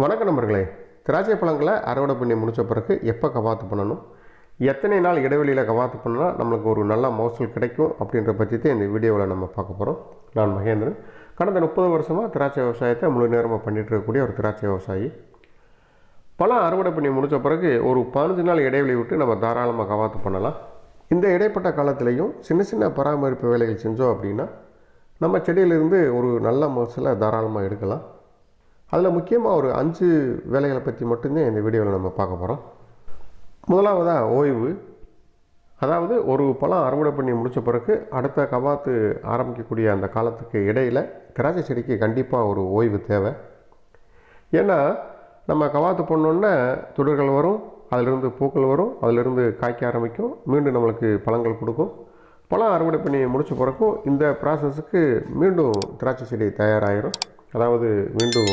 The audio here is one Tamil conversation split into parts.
வணக்கம் நண்பர்களே. திராட்சை பழங்களை அறுவடை பண்ணி முடித்த பிறகு எப்போ கவாத்து பண்ணணும்? எத்தனை நாள் இடைவெளியில் கவாத்து பண்ணால் நம்மளுக்கு ஒரு நல்ல மகசூல் கிடைக்கும் அப்படின்ற பற்றி இந்த வீடியோவில் நம்ம பார்க்க போகிறோம் நான் மகேந்திரன். கடந்த முப்பது வருஷமாக திராட்சை விவசாயத்தை முழு நேரமாக பண்ணிகிட்டு இருக்கக்கூடிய ஒரு திராட்சை விவசாயி. பழம் அறுவடை பண்ணி முடித்த பிறகு ஒரு பதினஞ்சு நாள் இடைவெளி விட்டு நம்ம தாராளமாக கவாத்து பண்ணலாம். இந்த இடைப்பட்ட காலத்திலையும் சின்ன சின்ன பராமரிப்பு வேலைகள் செஞ்சோம் அப்படின்னா நம்ம செடியிலிருந்து ஒரு நல்ல மகசூலை தாராளமாக எடுக்கலாம். அதில் முக்கியமாக ஒரு அஞ்சு வேலைகளை பற்றி மட்டும்தான் இந்த வீடியோவில் நம்ம பார்க்க போகிறோம் முதலாவதாக ஓய்வு. அதாவது ஒரு பழம் அறுவடை பண்ணி முடித்த பிறகு அடுத்த கவாத்து ஆரம்பிக்கக்கூடிய அந்த காலத்துக்கு இடையில் திராட்சை செடிக்கு கண்டிப்பாக ஒரு ஓய்வு தேவை. ஏன்னா நம்ம கவாத்து பண்ணோன்னே துடர்கள் வரும் அதிலிருந்து பூக்கள் வரும் அதிலிருந்து காய்க்க ஆரம்பிக்கும் மீண்டும் நம்மளுக்கு பழங்கள் கொடுக்கும். பழம் அறுவடை பண்ணி முடித்த பிறகும் இந்த ப்ராசஸுக்கு மீண்டும் திராட்சை செடி தயாராகிடும் அதாவது மீண்டும்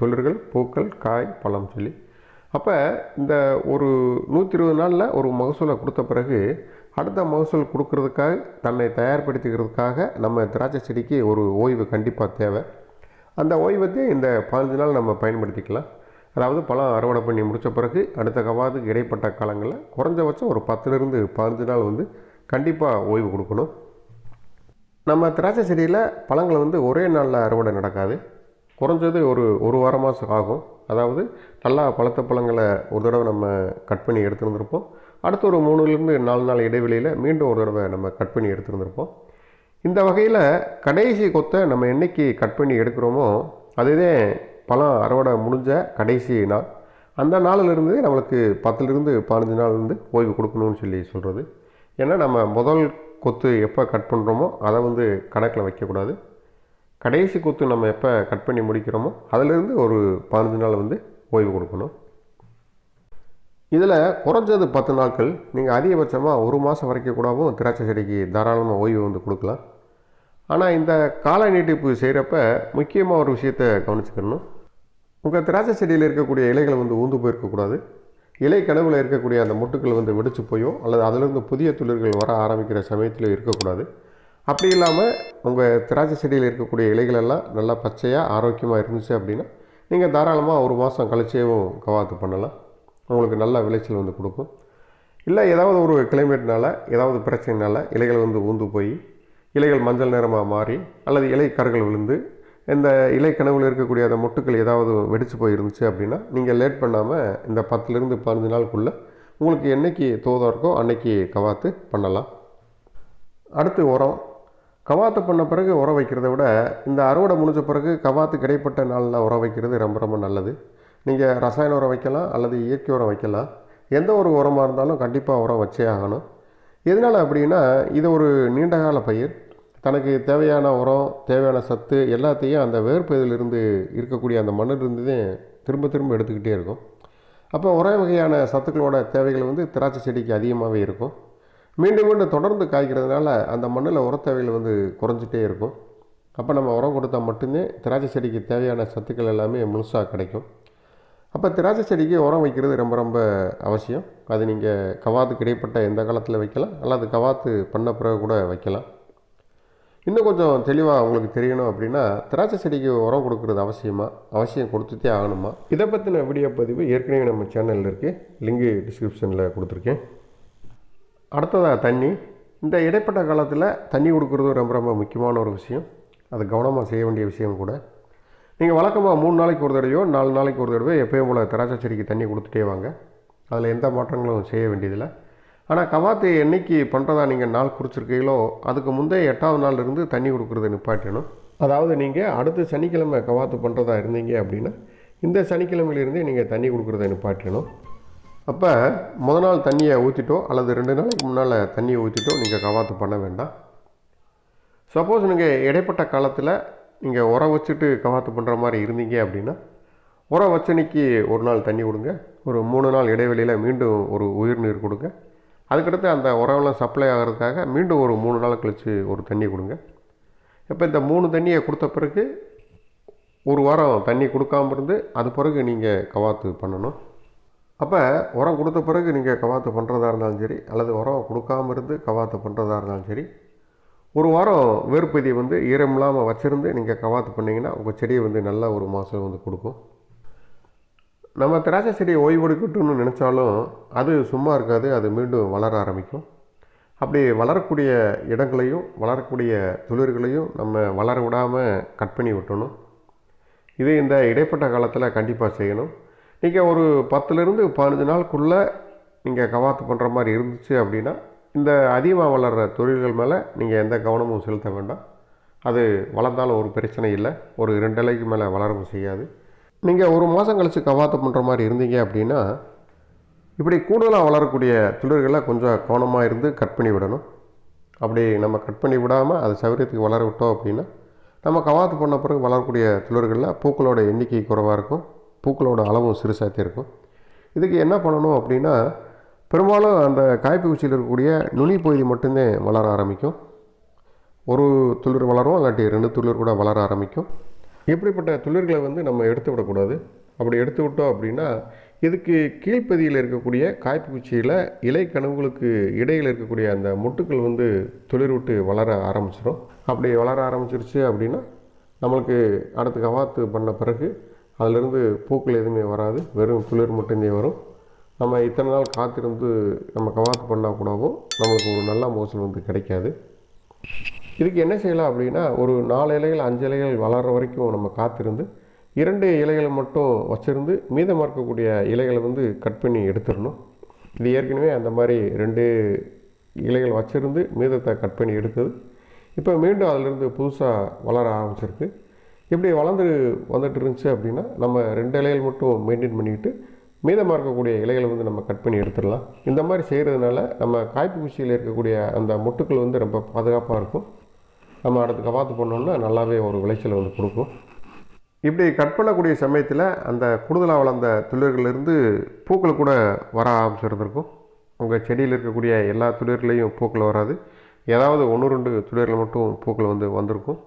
தொழில்கள் பூக்கள் காய் பழம் சொல்லி. அப்போ இந்த ஒரு நூற்றி இருபது நாளில் ஒரு மகசூலை கொடுத்த பிறகு அடுத்த மகசூல் கொடுக்கறதுக்காக தன்னை தயார்படுத்திக்கிறதுக்காக நம்ம திராட்சை செடிக்கு ஒரு ஓய்வு கண்டிப்பாக தேவை. அந்த ஓய்வத்தை இந்த பதினஞ்சு நாள் நம்ம பயன்படுத்திக்கலாம். அதாவது பழம் அறுவடை பண்ணி முடித்த பிறகு அடுத்த கவாதுக்கு இடைப்பட்ட காலங்களில் குறைஞ்சபட்சம் ஒரு பத்துலேருந்து பதினஞ்சு நாள் வந்து கண்டிப்பாக ஓய்வு கொடுக்கணும். நம்ம திராட்சை செடியில் பழங்களை வந்து ஒரே நாளில் அறுவடை நடக்காது. குறைஞ்சது ஒரு ஒரு வாரமாக ஆகும். அதாவது நல்லா பழுத்த பழங்களை ஒரு தடவை நம்ம கட் பண்ணி எடுத்துருந்துருப்போம். அடுத்து ஒரு மூணுலேருந்து நாலு நாள் இடைவெளியில் மீண்டும் ஒரு தடவை நம்ம கட் பண்ணி எடுத்துருந்துருப்போம். இந்த வகையில் கடைசி கொத்தை நம்ம என்னைக்கு கட் பண்ணி எடுக்கிறோமோ அதுதான் பழம் அறுவடை முடிஞ்ச கடைசி நாள். அந்த நாளிலிருந்து நம்மளுக்கு பத்துலேருந்து பதினஞ்சு நாள்லேருந்து ஓய்வு கொடுக்கணும்னு சொல்லி சொல்கிறது ஏன்னா நம்ம முதல் கொத்து எப்போ கட் பண்ணுறோமோ அதை வந்து கணக்கில் வைக்கக்கூடாது. கடைசி குத்து நம்ம எப்போ கட் பண்ணி முடிக்கிறோமோ அதிலிருந்து ஒரு பதினஞ்சு நாள் வந்து ஓய்வு கொடுக்கணும். இதில் குறைஞ்சது பத்து நாட்கள் நீங்கள் அதிகபட்சமாக ஒரு மாதம் வரைக்கும் கூடவும் திராட்சை செடிக்கு தாராளமாக ஓய்வு வந்து கொடுக்கலாம். ஆனால் இந்த கால நீட்டிப்பு செய்கிறப்ப முக்கியமாக ஒரு விஷயத்தை கவனிச்சுக்கணும். உங்கள் திராட்சை செடியில் இருக்கக்கூடிய இலைகள் வந்து ஊந்து போயிருக்கக்கூடாது இலை கனவில் இருக்கக்கூடிய அந்த முட்டுக்கள் வந்து வெடிச்சு போயோ அல்லது அதிலிருந்து புதிய துளிர்கள் வர ஆரம்பிக்கிற சமயத்தில் இருக்கக்கூடாது. அப்படி இல்லாமல் உங்கள் திராட்சை செடியில் இருக்கக்கூடிய இலைகள் எல்லாம் நல்லா பச்சையாக ஆரோக்கியமாக இருந்துச்சு அப்படின்னா நீங்கள் தாராளமாக ஒரு மாதம் கழிச்சேவும் கவாத்து பண்ணலாம். உங்களுக்கு நல்ல விளைச்சல் வந்து கொடுக்கும். இல்லை ஏதாவது ஒரு கிளைமேட்னால ஏதாவது பிரச்சனைனால இலைகள் வந்து ஊந்து போய் இலைகள் மஞ்சள் நிறமாக மாறி அல்லது இலை கருகள் விழுந்து இந்த இலை கனவில் இருக்கக்கூடிய அந்த மொட்டுக்கள் ஏதாவது வெடித்து போயிருந்துச்சு அப்படின்னா நீங்கள் லேட் பண்ணாமல் இந்த பத்துலேருந்து பதினஞ்சு நாளுக்குள்ளே உங்களுக்கு என்னைக்கு தோதம் இருக்கோ அன்னைக்கு கவாத்து பண்ணலாம். அடுத்து உரம். கவாத்து பண்ண பிறகு உரம் வைக்கிறத விட இந்த அறுவடை முடிஞ்ச பிறகு கவாத்து கிடைப்பட்ட நாளில் உரம் வைக்கிறது ரொம்ப ரொம்ப நல்லது. நீங்கள் ரசாயன உரம் வைக்கலாம் அல்லது இயற்கை உரம் வைக்கலாம். எந்த ஒரு உரமாக இருந்தாலும் கண்டிப்பாக உரம் வச்சே ஆகணும். எதனால் அப்படின்னா இது ஒரு நீண்டகால பயிர். தனக்கு தேவையான உரம் தேவையான சத்து எல்லாத்தையும் அந்த வேர்ப்பதிலிருந்து இருக்கக்கூடிய அந்த மண்ணிலிருந்து திரும்ப திரும்ப எடுத்துக்கிட்டே இருக்கும். அப்போ ஒரே வகையான சத்துக்களோட தேவைகள் வந்து திராட்சை செடிக்கு அதிகமாகவே இருக்கும். மீண்டும் மீண்டும் தொடர்ந்து காய்க்கிறதுனால அந்த மண்ணில் உர வந்து குறைஞ்சிட்டே இருக்கும். அப்போ நம்ம உரம் கொடுத்தா மட்டுமே திராட்சை செடிக்கு தேவையான சத்துக்கள் எல்லாமே முழுசாக கிடைக்கும். அப்போ திராட்சை செடிக்கு உரம் வைக்கிறது ரொம்ப ரொம்ப அவசியம். அது நீங்கள் கவாத்துக்கு இடைப்பட்ட எந்த காலத்தில் வைக்கலாம்? அல்லது கவாத்து பண்ண பிறகு கூட வைக்கலாம். இன்னும் கொஞ்சம் தெளிவாக உங்களுக்கு தெரியணும் அப்படின்னா திராட்சை செடிக்கு உரம் கொடுக்குறது அவசியமா? அவசியம் கொடுத்துட்டே ஆகணுமா? இதை பற்றின வீடியோ பதிவு ஏற்கனவே நம்ம சேனலில் இருக்குது லிங்கு டிஸ்கிரிப்ஷனில் கொடுத்துருக்கேன். அடுத்ததாக தண்ணி. இந்த இடைப்பட்ட காலத்தில் தண்ணி கொடுக்குறதும் ரொம்ப ரொம்ப முக்கியமான ஒரு விஷயம். அது கவனமாக செய்ய வேண்டிய விஷயம் கூட. நீங்கள் வழக்கமாக மூணு நாளைக்கு ஒரு தடவையோ நாலு நாளைக்கு ஒரு தடவை எப்போயும் போல் திராட்சை செடிக்கு தண்ணி கொடுத்துட்டே வாங்க. அதில் எந்த மாற்றங்களும் செய்ய வேண்டியதில்லை. ஆனால் கவாத்து என்றைக்கு பண்ணுறதா நீங்கள் நாள் குறிச்சிருக்கீங்களோ அதுக்கு முந்தைய எட்டாவது நாள் இருந்து தண்ணி கொடுக்குறத நிப்பாட்டணும். அதாவது நீங்கள் அடுத்த சனிக்கிழமை கவாத்து பண்ணுறதா இருந்தீங்க அப்படின்னா இந்த சனிக்கிழமையிலிருந்தே நீங்கள் தண்ணி கொடுக்குறத நிப்பாட்டணும். அப்போ முத நாள் தண்ணியை ஊற்றிட்டோ அல்லது ரெண்டு நாளைக்கு முன்னால் தண்ணியை ஊற்றிட்டோ நீங்கள் கவாத்து பண்ண வேண்டாம். சப்போஸ் நீங்கள் இடைப்பட்ட காலத்தில் நீங்கள் உரம் வச்சுட்டு கவாத்து பண்ணுற மாதிரி இருந்தீங்க அப்படின்னா உரம் வச்சனைக்கு ஒரு நாள் தண்ணி கொடுங்க. ஒரு மூணு நாள் இடைவெளியில் மீண்டும் ஒரு உயிர் நீர் கொடுங்க. அதுக்கடுத்து அந்த உரம்லாம் சப்ளை ஆகிறதுக்காக மீண்டும் ஒரு மூணு நாள் கழித்து ஒரு தண்ணி கொடுங்க. இப்போ இந்த மூணு தண்ணியை கொடுத்த பிறகு ஒரு வாரம் தண்ணி கொடுக்காம இருந்து அது பிறகு நீங்கள் கவாத்து பண்ணணும். அப்போ உரம் கொடுத்த பிறகு நீங்கள் கவாத்து பண்ணுறதா இருந்தாலும் சரி அல்லது உரம் கொடுக்காம இருந்து கவாத்து பண்ணுறதா இருந்தாலும் சரி ஒரு வாரம் வேர்ப்பதியை வந்து ஈரம் இல்லாமல் வச்சுருந்து நீங்கள் கவாத்து பண்ணிங்கன்னா உங்கள் செடியை வந்து நல்ல ஒரு மாதம் வந்து கொடுக்கும். நம்ம திராட்சை செடியை ஓய்வெடுக்கட்டும்னு நினச்சாலும் அது சும்மா இருக்காது அது மீண்டும் வளர ஆரம்பிக்கும். அப்படி வளரக்கூடிய இடங்களையும் வளரக்கூடிய துளிர்களையும் நம்ம வளர விடாமல் கட் பண்ணி விட்டணும். இது இந்த இடைப்பட்ட காலத்தில் கண்டிப்பாக செய்யணும். நீங்கள் ஒரு பத்துலேருந்து பதினஞ்சு நாளுக்குள்ளே நீங்கள் கவாத்து பண்ணுற மாதிரி இருந்துச்சு அப்படின்னா இந்த அதிகமாக வளர்கிற தொழில்கள் மேலே நீங்கள் எந்த கவனமும் செலுத்த வேண்டாம். அது வளர்ந்தாலும் ஒரு பிரச்சனை இல்லை. ஒரு ரெண்டு இலைக்கு மேலே வளரவும் செய்யாது. நீங்கள் ஒரு மாதம் கழித்து கவாத்து பண்ணுற மாதிரி இருந்தீங்க அப்படின்னா இப்படி கூடுதலாக வளரக்கூடிய துளிர்களை கொஞ்சம் கவனமாக இருந்து கட் பண்ணி விடணும். அப்படி நம்ம கட் பண்ணி விடாமல் அது சௌரியத்துக்கு வளர விட்டோம் அப்படின்னா நம்ம கவாத்து பண்ண பிறகு வளரக்கூடிய துளிர்களில் பூக்களோட எண்ணிக்கை குறைவாக இருக்கும். பூக்களோட அளவும் சிறுசாகத்தே இருக்கும். இதுக்கு என்ன பண்ணணும் அப்படின்னா பெரும்பாலும் அந்த காய்ப்பு குச்சியில் இருக்கக்கூடிய நுனி பகுதி மட்டும்தான் வளர ஆரம்பிக்கும். ஒரு துளிர் வளரும் இல்லாட்டி ரெண்டு துளிர் கூட வளர ஆரம்பிக்கும். இப்படிப்பட்ட துளிர்களை வந்து நம்ம எடுத்து விடக்கூடாது. அப்படி எடுத்து விட்டோம் அப்படின்னா இதுக்கு கீழ்ப்பதியில் இருக்கக்கூடிய காய்ப்பு குச்சியில் இலை கனவுகளுக்கு இடையில் இருக்கக்கூடிய அந்த முட்டுக்கள் வந்து துளிர் விட்டு வளர ஆரம்பிச்சிடும் அப்படி வளர ஆரம்பிச்சிருச்சு அப்படின்னா நம்மளுக்கு அடுத்து கவாத்து பண்ண பிறகு அதிலிருந்து பூக்கள் எதுவுமே வராது. வெறும் துளிர் மட்டுமே வரும். நம்ம இத்தனை நாள் காத்திருந்து நம்ம கவாத்து பண்ணால் கூடவும் நம்மளுக்கு ஒரு நல்ல மோசல் வந்து கிடைக்காது. இதுக்கு என்ன செய்யலாம் அப்படின்னா ஒரு நாலு இலைகள் அஞ்சு இலைகள் வளர்கிற வரைக்கும் நம்ம காத்திருந்து இரண்டு இலைகளை மட்டும் வச்சுருந்து மீதம் இருக்கக்கூடிய இலைகளை வந்து கட் பண்ணி எடுத்துடணும். இது ஏற்கனவே அந்த மாதிரி ரெண்டு இலைகள் வச்சுருந்து மீதத்தை கட் பண்ணி எடுத்தது. இப்போ மீண்டும் அதிலிருந்து புதுசாக வளர ஆரம்பிச்சிருக்கு. இப்படி வளர்ந்து வந்துட்டு இருந்துச்சு அப்படின்னா நம்ம ரெண்டு இலைகள் மட்டும் மெயின்டைன் பண்ணிக்கிட்டு மீதமாக இருக்கக்கூடிய இலைகளை வந்து நம்ம கட் பண்ணி எடுத்துடலாம். இந்த மாதிரி செய்கிறதுனால நம்ம காய்ப்பு குச்சியில் இருக்கக்கூடிய அந்த மொட்டுக்கள் வந்து ரொம்ப பாதுகாப்பாக இருக்கும். நம்ம அடுத்து கவாத்து பண்ணோம்னா நல்லாவே ஒரு விளைச்சலை வந்து கொடுக்கும். இப்படி கட் பண்ணக்கூடிய சமயத்தில் அந்த கூடுதலாக வளர்ந்த துளிர்கள்லேருந்து பூக்கள் கூட வர ஆரம்பிச்சிருந்துருக்கும் உங்கள் செடியில் இருக்கக்கூடிய எல்லா துளிர்களையும் பூக்கள் வராது. ஏதாவது ஒன்று ரெண்டு துளிர்கள் மட்டும் பூக்கள் வந்து வந்திருக்கும்.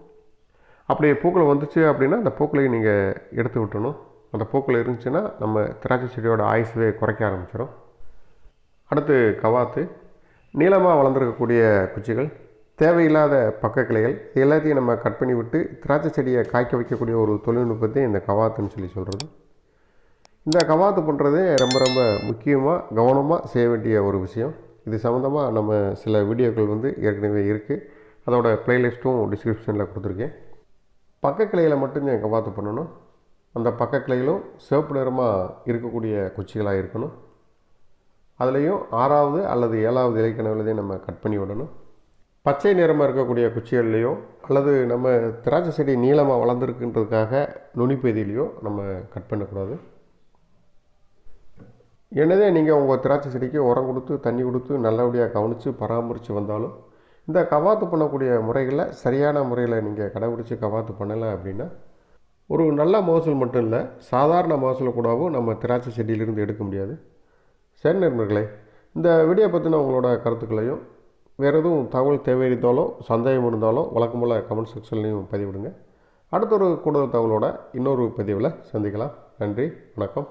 அப்படி பூக்கள் வந்துச்சு அப்படின்னா அந்த பூக்களையும் நீங்கள் எடுத்து விட்டணும் அந்த பூக்கள் இருந்துச்சுன்னா நம்ம திராட்சை செடியோட ஆயுசுவே குறைக்க ஆரம்பிச்சிடும் அடுத்து கவாத்து. நீளமாக வளர்ந்துருக்கக்கூடிய குச்சிகள் தேவையில்லாத பக்க கிளைகள் இது எல்லாத்தையும் நம்ம கட் பண்ணி விட்டு திராட்சை செடியை காய்க்க வைக்கக்கூடிய ஒரு தொழில்நுட்பத்தை இந்த கவாத்துன்னு சொல்லி சொல்கிறது இந்த கவாத்து பண்ணுறதே ரொம்ப ரொம்ப முக்கியமாக கவனமாக செய்ய வேண்டிய ஒரு விஷயம். இது சம்மந்தமாக நம்ம சில வீடியோக்கள் வந்து ஏற்கனவே இருக்குது அதோட ப்ளேலிஸ்ட்டும் டிஸ்கிரிப்ஷனில் கொடுத்துருக்கேன். பக்க கிளையில் மட்டும்தான் கவாத்து பண்ணணும். அந்த பக்க கிளையிலும் சிவப்பு நிறமாக இருக்கக்கூடிய குச்சிகளாக இருக்கணும். அதுலேயும் ஆறாவது அல்லது ஏழாவது இலைக்கணவுலதையும் நம்ம கட் பண்ணி விடணும். பச்சை நிறமாக இருக்கக்கூடிய குச்சிகள்லேயோ அல்லது நம்ம திராட்சை செடி நீளமாக வளர்ந்துருக்குன்றதுக்காக நுனிப்பகுதியிலையோ நம்ம கட் பண்ணக்கூடாது. என்னதே நீங்கள் உங்கள் திராட்சை செடிக்கு உரம் கொடுத்து தண்ணி கொடுத்து நல்லபடியாக கவனித்து பராமரித்து வந்தாலும் இந்த கவாத்து பண்ணக்கூடிய முறைகளை சரியான முறையில் நீங்கள் கடைபிடிச்சி கவாத்து பண்ணலை அப்படின்னா ஒரு நல்ல மகசூல் மட்டும் இல்லை சாதாரண மகசூல் கூடவும் நம்ம திராட்சை செடியிலிருந்து எடுக்க முடியாது. சரி நண்பர்களே இந்த வீடியோ பற்றின உங்களோட கருத்துக்களையும் வேறு எதுவும் தகவல் தேவை இருந்தாலும் சந்தேகம் இருந்தாலும் வழக்கமுள்ள கமெண்ட் செக்ஷன்லையும் பதிவிடுங்க. அடுத்த ஒரு கூடுதல் தகவலோட இன்னொரு பதிவில் சந்திக்கலாம். நன்றி வணக்கம்.